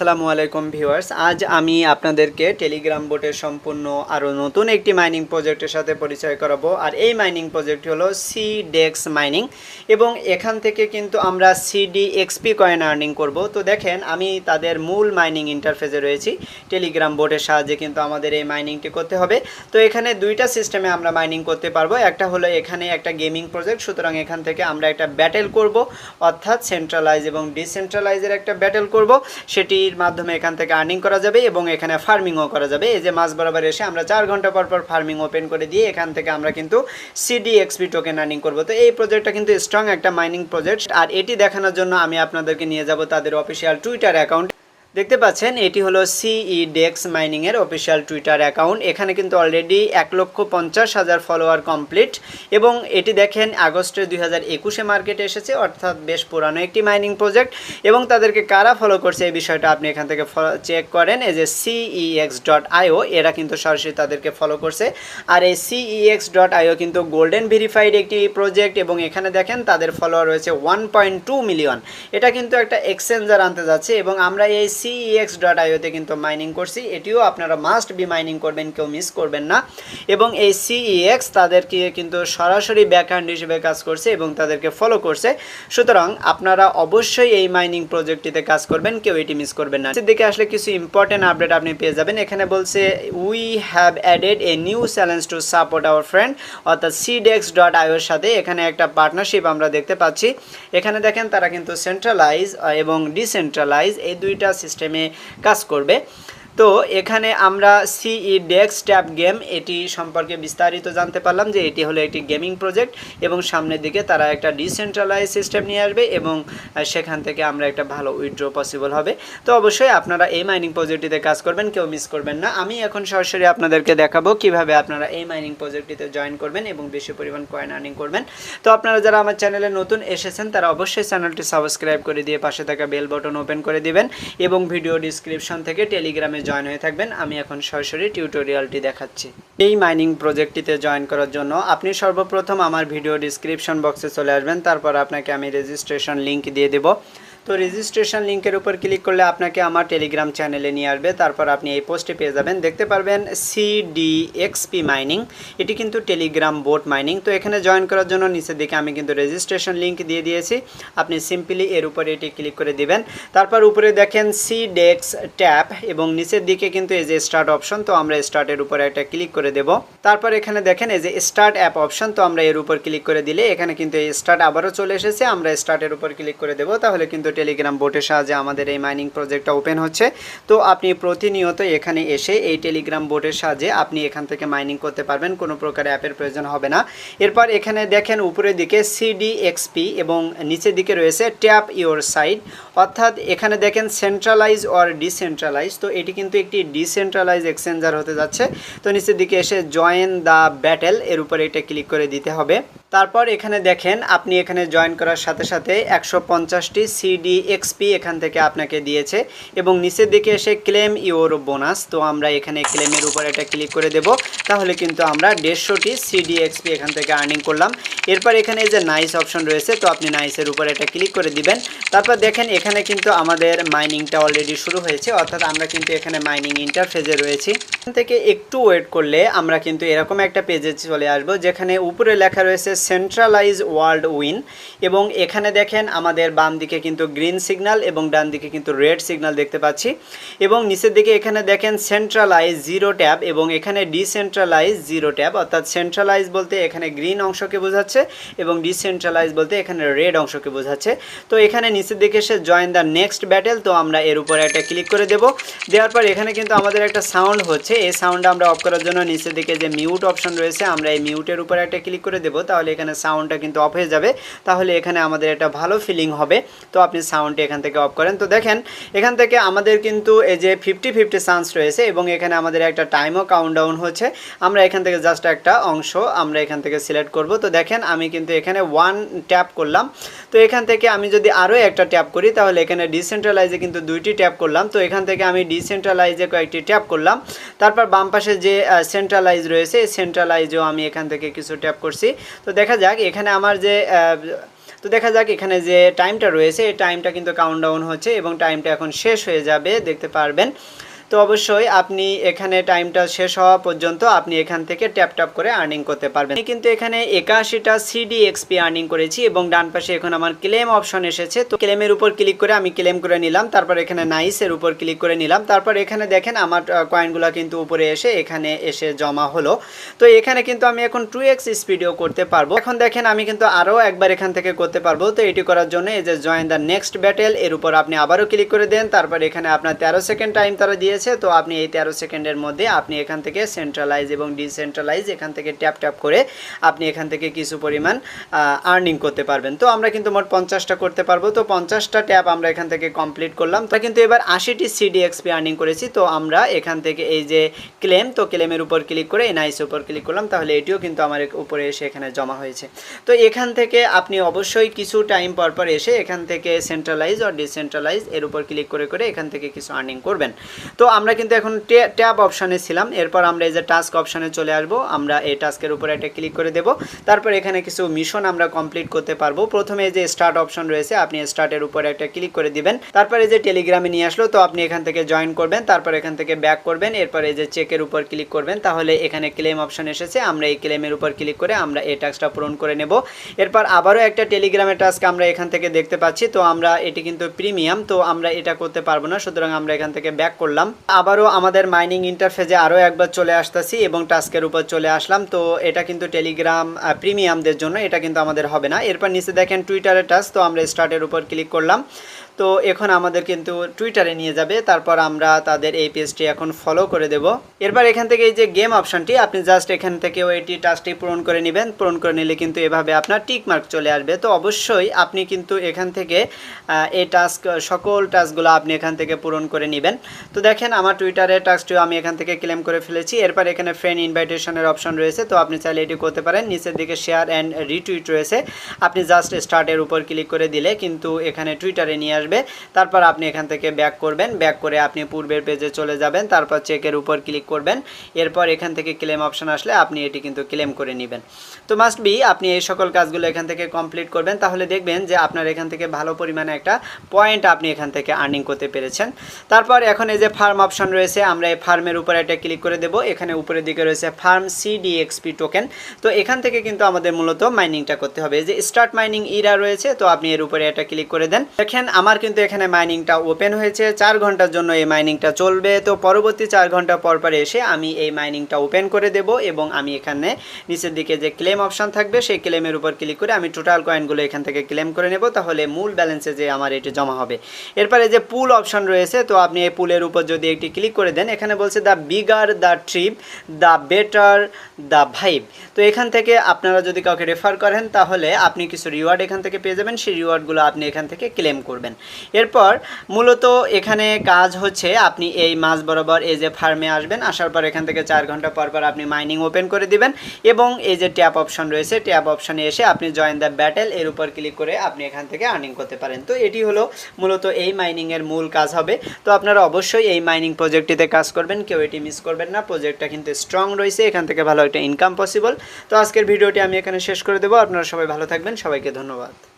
আসসালামু আলাইকুম ভিউয়ার্স। আজ আমি আপনাদেরকে টেলিগ্রাম বোটের সম্পূর্ণ আরও নতুন একটি মাইনিং প্রজেক্টের সাথে পরিচয় করাবো। আর এই মাইনিং প্রজেক্টটি হলো সি ডেক্স মাইনিং এবং এখান থেকে কিন্তু আমরা সিডি এক্সপি কয়েন আর্নিং করব। তো দেখেন, আমি তাদের মূল মাইনিং ইন্টারফেসে রয়েছি। টেলিগ্রাম বোর্ডের সাহায্যে কিন্তু আমাদের এই মাইনিংটি করতে হবে। তো এখানে দুইটা সিস্টেমে আমরা মাইনিং করতে পারব। একটা হলো এখানে একটা গেমিং প্রজেক্ট সুতরাং এখান থেকে আমরা একটা ব্যাটেল করব, অর্থাৎ সেন্ট্রালাইজ এবং ডিসেন্ট্রালাইজের একটা ব্যাটেল করব। সেটির মাধ্যমে এখান থেকে আর্নিং করা যাবে এবং এখানে ফার্মিংও করা যাবে। এই যে মাছ বরাবর এসে আমরা চার ঘণ্টা পর পর ফার্মিং ওপেন করে দিয়ে এখান থেকে আমরা কিন্তু সিডি এক্সপি টোকেন আর্নিং করব। তো এই প্রজেক্টটা কিন্তু স্ট্রং একটা মাইনিং প্রজেক্ট আর এটি দেখানোর জন্য আমি আপনাদেরকে নিয়ে যাব তাদের অফিসিয়াল টুইটার অ্যাকাউন্ট দেখতে পাচ্ছেন, এটি হলো সিই ডেক্স মাইনিংয়ের অফিসিয়াল টুইটার অ্যাকাউন্ট এখানে কিন্তু অলরেডি এক লক্ষ পঞ্চাশ হাজার ফলোয়ার কমপ্লিট এবং এটি দেখেন, আগস্টের দুই হাজার একুশে মার্কেটে এসেছে, অর্থাৎ বেশ পুরানো একটি মাইনিং প্রজেক্ট এবং তাদেরকে কারা ফলো করছে এই বিষয়টা আপনি এখান থেকে চেক করেন, এই যে সিইএক্স ডট আইও এরা কিন্তু সরাসরি তাদেরকে ফলো করছে। আর এই সিইএক্স ডট আইও কিন্তু গোল্ডেন ভেরিফাইড একটি প্রজেক্ট এবং এখানে দেখেন, তাদের ফলোয়ার রয়েছে ওয়ান পয়েন্ট টু মিলিয়ন এটা কিন্তু একটা এক্সচেঞ্জার আনতে যাচ্ছে এবং আমরা এই সিইএক্স ডট আইওতে কিন্তু মাইনিং করছি। এটিও আপনারা মাস্ট বি মাইনিং করবেন, কেউ মিস করবেন না। এবং এই সিইএক্স তাদেরকে কিন্তু সরাসরি ব্যাকহ্যান্ড হিসেবে কাজ করছে এবং তাদেরকে ফলো করছে। সুতরাং আপনারা অবশ্যই এই মাইনিং প্রজেক্টটিতে কাজ করবেন, কেউ এটি মিস করবেন না। দিকে আসলে কিছু ইম্পর্টেন্ট আপডেট আপনি পেয়ে যাবেন। এখানে বলছে we have added a new challenge to support our friend অর্থাৎ সিডেক্স ডট আইওর সাথে এখানে একটা পার্টনারশিপ আমরা দেখতে পাচ্ছি। এখানে দেখেন তারা কিন্তু সেন্ট্রালাইজ এবং ডিসেন্ট্রালাইজ এই দুইটা সিস্টেমে কাজ করবে। তো এখানে আমরা সিই ডেক্স ট্যাব গেম এটি সম্পর্কে বিস্তারিত জানতে পারলাম যে এটি হলো একটি গেমিং প্রজেক্ট এবং সামনের দিকে তারা একটা ডিসেন্ট্রালাইজ সিস্টেম নিয়ে আসবে এবং সেখান থেকে আমরা একটা ভালো উইথড্র পসিবল হবে। তো অবশ্যই আপনারা এই মাইনিং প্রজেক্টটিতে কাজ করবেন, কেউ মিস করবেন না। আমি এখন সরাসরি আপনাদেরকে দেখাবো কীভাবে আপনারা এই মাইনিং প্রজেক্টটিতে জয়েন করবেন এবং বেশি পরিমাণ কয়েন আর্নিং করবেন। তো আপনারা যারা আমার চ্যানেলে নতুন এসেছেন, তারা অবশ্যই চ্যানেলটি সাবস্ক্রাইব করে দিয়ে পাশে থাকা বেল বটন ওপেন করে দিবেন এবং ভিডিও ডিসক্রিপশন থেকে টেলিগ্রামে জয়েন হয়ে থাকবেন। আমি এখন সরাসরি টিউটোরিয়ালটি দেখাচ্ছি। এই মাইনিং প্রজেক্টটিতে জয়েন করার জন্য আপনি সর্বপ্রথম আমার ভিডিও ডিসক্রিপশন বক্সে চলে আসবেন। তারপর আপনাকে আমি রেজিস্ট্রেশন লিঙ্ক দিয়ে দেবো। তো রেজিস্ট্রেশন লিঙ্কের উপর ক্লিক করলে আপনাকে আমার টেলিগ্রাম চ্যানেলে নিয়ে আসবে। তারপর আপনি এই পোস্টে পেয়ে যাবেন। দেখতে পারবেন সিডিএক্সপি মাইনিং এটি কিন্তু টেলিগ্রাম বোট মাইনিং তো এখানে জয়েন করার জন্য নিচের দিকে আমি কিন্তু রেজিস্ট্রেশন লিঙ্ক দিয়ে দিয়েছি। আপনি সিম্পলি এর উপরে এটি ক্লিক করে দিবেন। তারপর উপরে দেখেন সি ডেক্স ট্যাপ এবং নিচের দিকে কিন্তু এই যে স্টার্ট অপশন তো আমরা স্টার্টের উপরে একটা ক্লিক করে দেব। তারপর এখানে দেখেন এই যে স্টার্ট অ্যাপ অপশন তো আমরা এর উপর ক্লিক করে দিলে এখানে কিন্তু এই স্টার্ট আবারও চলে এসেছে। আমরা স্টার্টের উপর ক্লিক করে দেব। তাহলে কিন্তু টেলিগ্রাম বোটের সাহায্যে আমাদের এই মাইনিং প্রজেক্টটা ওপেন হচ্ছে। তো আপনি প্রতিনিয়ত এখানে এসে এই টেলিগ্রাম বোটের সাহায্যে আপনি এখান থেকে মাইনিং করতে পারবেন, কোনো প্রকার অ্যাপের প্রয়োজন হবে না। এরপর এখানে দেখেন উপরের দিকে সিডি এক্সপি এবং নিচের দিকে রয়েছে ট্যাপ ইওর সাইড অর্থাৎ এখানে দেখেন সেন্ট্রালাইজ অর ডিসেন্ট্রালাইজ তো এটি কিন্তু একটি ডিসেন্ট্রালাইজ এক্সচেঞ্জার হতে যাচ্ছে। তো নিচের দিকে এসে জয়েন দ্য ব্যাটেল এর উপরে এটা ক্লিক করে দিতে হবে। তারপর এখানে দেখেন, আপনি এখানে জয়েন করার সাথে সাথে একশো পঞ্চাশটি সিডি এক্সপি এখান থেকে আপনাকে দিয়েছে এবং নিচের দিকে এসে ক্লেম ইওর বোনাস তো আমরা এখানে ক্লেমের উপর এটা ক্লিক করে দেব। তাহলে কিন্তু আমরা দেড়শোটি সিডি এক্সপি এখান থেকে আর্নিং করলাম। এরপর এখানে যে নাইস অপশন রয়েছে, তো আপনি নাইসের উপর এটা ক্লিক করে দিবেন। তারপর দেখেন, এখানে কিন্তু আমাদের মাইনিংটা অলরেডি শুরু হয়েছে, অর্থাৎ আমরা কিন্তু এখানে মাইনিং ইন্টারফেজে রয়েছি। এখান থেকে একটু ওয়েট করলে আমরা কিন্তু এরকম একটা পেজে চলে আসব, যেখানে উপরে লেখা রয়েছে সেন্ট্রালাইজ ওয়ার্ল্ড উইন এবং এখানে দেখেন আমাদের বাম দিকে কিন্তু গ্রিন সিগন্যাল এবং ডান দিকে কিন্তু রেড সিগন্যাল দেখতে পাচ্ছি। এবং নিচের দিকে এখানে দেখেন সেন্ট্রালাইজ জিরো ট্যাব এবং এখানে ডিসেন্ট্রালাইজ জিরো ট্যাব অর্থাৎ সেন্ট্রালাইজ বলতে এখানে গ্রিন অংশকে বোঝাচ্ছে এবং ডিসেন্ট্রালাইজ বলতে এখানে রেড অংশকে বোঝাচ্ছে। তো এখানে নিচের দিকে এসে জয়েন দ্য নেক্সট ব্যাটেল তো আমরা এর উপরে একটা ক্লিক করে দেব। দেওয়ার পর এখানে কিন্তু আমাদের একটা সাউন্ড হচ্ছে, এই সাউন্ডটা আমরা অফ করার জন্য নিচের দিকে যে মিউট অপশন রয়েছে, আমরা এই মিউটের উপরে একটা ক্লিক করে দেবো। তাহলে এখানে সাউন্ডটা কিন্তু অফ হয়ে যাবে। তাহলে এখানে আমাদের একটা ভালো ফিলিং হবে। তো আপনি সাউন্ডটা এখান থেকে অফ করেন। তো দেখেন, এখান থেকে আমাদের কিন্তু এই যে ফিফটি ফিফটি চান্স রয়েছে এবং এখানে আমাদের একটা টাইমও কাউন্ট ডাউন হচ্ছে। আমরা এখান থেকে জাস্ট একটা অংশ আমরা এখান থেকে সিলেক্ট করব। তো দেখেন, আমি কিন্তু এখানে ওয়ান ট্যাপ করলাম। তো এখান থেকে আমি যদি আরও একটা ট্যাপ করি, তাহলে এখানে ডিসেন্ট্রালাইজে কিন্তু দুইটি ট্যাপ করলাম। তো এখান থেকে আমি ডিসেন্ট্রালাইজে কয়েকটি ট্যাপ করলাম। তারপর বাম পাশে যে সেন্ট্রালাইজ রয়েছে সেন্ট্রালাইজেও আমি এখান থেকে কিছু ট্যাপ করছি। তো দেখা যাক, এখানে আমার যে তো দেখা যাক এখানে যে টাইমটা রয়েছে, এই টাইমটা কিন্তু কাউন্টডাউন হচ্ছে এবং টাইমটা এখন শেষ হয়ে যাবে, দেখতে পারবেন। তো অবশ্যই আপনি এখানে টাইমটা শেষ হওয়া পর্যন্ত আপনি এখান থেকে ট্যাপ ট্যাপ করে আর্নিং করতে পারবেন। কিন্তু এখানে একাশিটা সিডি এক্সপি আর্নিং করেছি এবং ডান পাশে এখন আমার ক্লেম অপশন এসেছে। তো ক্লেমের উপর ক্লিক করে আমি ক্লেম করে নিলাম, তারপর এখানে নাইসের উপর ক্লিক করে নিলাম। তারপর এখানে দেখেন আমার কয়েনগুলো কিন্তু উপরে এসে এখানে এসে জমা হলো। তো এখানে কিন্তু আমি এখন টু এক্স স্পিডিও করতে পারব। এখন দেখেন আমি কিন্তু আরও একবার এখান থেকে করতে পারব। তো এটি করার জন্য এই যে জয়েন দ্য নেক্সট ব্যাটেল এর উপর আপনি আবারও ক্লিক করে দেন। তারপর এখানে আপনার তেরো সেকেন্ড টাইম তারা দিয়েছে। তো আপনি এই তেরো সেকেন্ডের মধ্যে আপনি এখান থেকে সেন্ট্রালাইজ এবং ডিসেন্ট্রালাইজ এখান থেকে ট্যাপ ট্যাপ করে আপনি এখান থেকে কিছু পরিমাণ আর্নিং করতে পারবেন। তো আমরা কিন্তু মোট পঞ্চাশটা করতে পারব। তো পঞ্চাশটা ট্যাপ আমরা এখান থেকে কমপ্লিট করলাম। তো কিন্তু এবার আশিটি সিডি এক্সপি আর্নিং করেছি। তো আমরা এখান থেকে এই যে ক্লেম তো ক্লেমের উপর ক্লিক করে এনআইস উপর ক্লিক করলাম। তাহলে এটিও কিন্তু আমার উপরে এসে এখানে জমা হয়েছে। তো এখান থেকে আপনি অবশ্যই কিছু টাইম পর পর এসে এখান থেকে সেন্ট্রালাইজ আর ডিসেন্ট্রালাইজ এর উপর ক্লিক করে করে এখান থেকে কিছু আর্নিং করবেন। তো আমরা কিন্তু এখন ট্যাব অপশানে ছিলাম। এরপর আমরা এই যে টাস্ক অপশানে চলে আসব। আমরা এই টাস্কের উপরে একটা ক্লিক করে দেব। তারপর এখানে কিছু মিশন আমরা কমপ্লিট করতে পারব। প্রথমে এই যে স্টার্ট অপশন রয়েছে, আপনি স্টার্টের উপর একটা ক্লিক করে দিবেন। তারপরে যে টেলিগ্রামে নিয়ে আসলো, তো আপনি এখান থেকে জয়েন করবেন। তারপর এখান থেকে ব্যাক করবেন। এরপর এই যে চেকের উপর ক্লিক করবেন। তাহলে এখানে ক্লেম অপশন এসেছে। আমরা এই ক্লেমের উপর ক্লিক করে আমরা এই টাস্কটা পূরণ করে নেব। এরপর আবারও একটা টেলিগ্রামের টাস্ক আমরা এখান থেকে দেখতে পাচ্ছি। তো আমরা এটি কিন্তু প্রিমিয়াম তো আমরা এটা করতে পারব না। সুতরাং আমরা এখান থেকে ব্যাক করলাম। আবারও আমাদের মাইনিং ইন্টারফেজে আরও একবার চলে আসতেছি এবং টাস্কের উপর চলে আসলাম। তো এটা কিন্তু টেলিগ্রাম প্রিমিয়ামদের জন্য এটা কিন্তু আমাদের হবে না। এরপর নিচে দেখেন টুইটারের টাস্ক তো আমরা স্টার্টের উপর ক্লিক করলাম। তো এখন আমাদের কিন্তু টুইটারে নিয়ে যাবে, তারপর আমরা তাদের এই পেজটি এখন ফলো করে দেব। এরপর এখান থেকে এই যে গেম অপশনটি আপনি জাস্ট এখান থেকে এটি টাস্কটি পূরণ করে নেবেন। পূরণ করে নিলে কিন্তু এভাবে আপনার টিক মার্ক চলে আসবে। তো অবশ্যই আপনি কিন্তু এখান থেকে এই টাস্ক সকল টাস্কগুলো আপনি এখান থেকে পূরণ করে নেবেন। তো দেখেন আমার টুইটারের টাস্কটিও আমি এখান থেকে ক্লেম করে ফেলেছি। এরপর এখানে ফ্রেন্ড ইনভাইটেশনের অপশন রয়েছে। তো আপনি চাইলে এটি করতে পারেন। নিচের দিকে শেয়ার অ্যান্ড রিটুইট রয়েছে। আপনি জাস্ট স্টার্টের উপর ক্লিক করে দিলে কিন্তু এখানে টুইটারে নিয়ে আসবে। তারপর আপনি এখান থেকে ব্যাক করবেন। ব্যাক করে আপনি পূর্বের পেজে চলে যাবেন। তারপর চেকের উপর ক্লিক করবেন। এরপর এখান থেকে ক্লেম অপশন আসলে আপনি এটি কিন্তু ক্লেম করে নেবেন। তো মাস্ট বি আপনি এই সকল কাজগুলো এখান থেকে কমপ্লিট করবেন। তাহলে দেখবেন যে আপনার এখান থেকে ভালো পরিমাণে একটা পয়েন্ট আপনি এখান থেকে আর্নিং করতে পেরেছেন। তারপর এখন এই যে ফার্ম অপশন রয়েছে, আমরা এই ফার্মের উপরে একটা ক্লিক করে দেব। এখানে উপরের দিকে রয়েছে ফার্ম সিডিএক্সপি টোকেন তো এখান থেকে কিন্তু আমাদের মূলত মাইনিংটা করতে হবে। যে স্টার্ট মাইনিং ইরা রয়েছে, তো আপনি এর উপরে একটা ক্লিক করে দেন। দেখেন, আমার কিন্তু এখানে মাইনিংটা ওপেন হয়েছে। চার ঘণ্টার জন্য এই মাইনিংটা চলবে। তো পরবর্তী চার ঘণ্টা পর পর এসে আমি এই মাইনিংটা ওপেন করে দেব এবং আমি এখানে নিচের দিকে যে ক্লেম অপশন থাকবে, সেই ক্লেমের উপর ক্লিক করে আমি টোটাল কয়েনগুলো এখান থেকে ক্লেম করে নেব। তাহলে মূল ব্যালেন্সে যে আমার এটি জমা হবে। এরপরে যে পুল অপশন রয়েছে, তো আপনি এই পুলের উপর যদি একটি ক্লিক করে দেন, এখানে বলছে the bigger the trip the better the vibe তো এখান থেকে আপনারা যদি কাউকে রেফার করেন, তাহলে আপনি কিছু রিওয়ার্ড এখান থেকে পেয়ে যাবেন। সেই রিওয়ার্ডগুলো আপনি এখান থেকে ক্লেম করবেন। এরপর মূলত এখানে কাজ হচ্ছে আপনি এই মাছ বরাবর এই যে ফার্মে আসবেন, আসার পর এখান থেকে চার ঘণ্টা পর পর আপনি মাইনিং ওপেন করে দিবেন এবং এই যে ট্যাপ অপশন রয়েছে ট্যাপ অপশনে এসে আপনি জয়েন দ্য ব্যাটেল এর উপর ক্লিক করে আপনি এখান থেকে আর্নিং করতে পারেন। তো এটি হলো মূলত এই মাইনিংয়ের মূল কাজ হবে। তো আপনারা অবশ্যই এই মাইনিং প্রজেক্টটিতে কাজ করবেন, কেউ এটি মিস করবেন না। প্রজেক্টটা কিন্তু স্ট্রং রয়েছে, এখান থেকে ভালো একটা ইনকাম পসিবল তো আজকের ভিডিওটি আমি এখানে শেষ করে দেবো। আপনারা সবাই ভালো থাকবেন। সবাইকে ধন্যবাদ।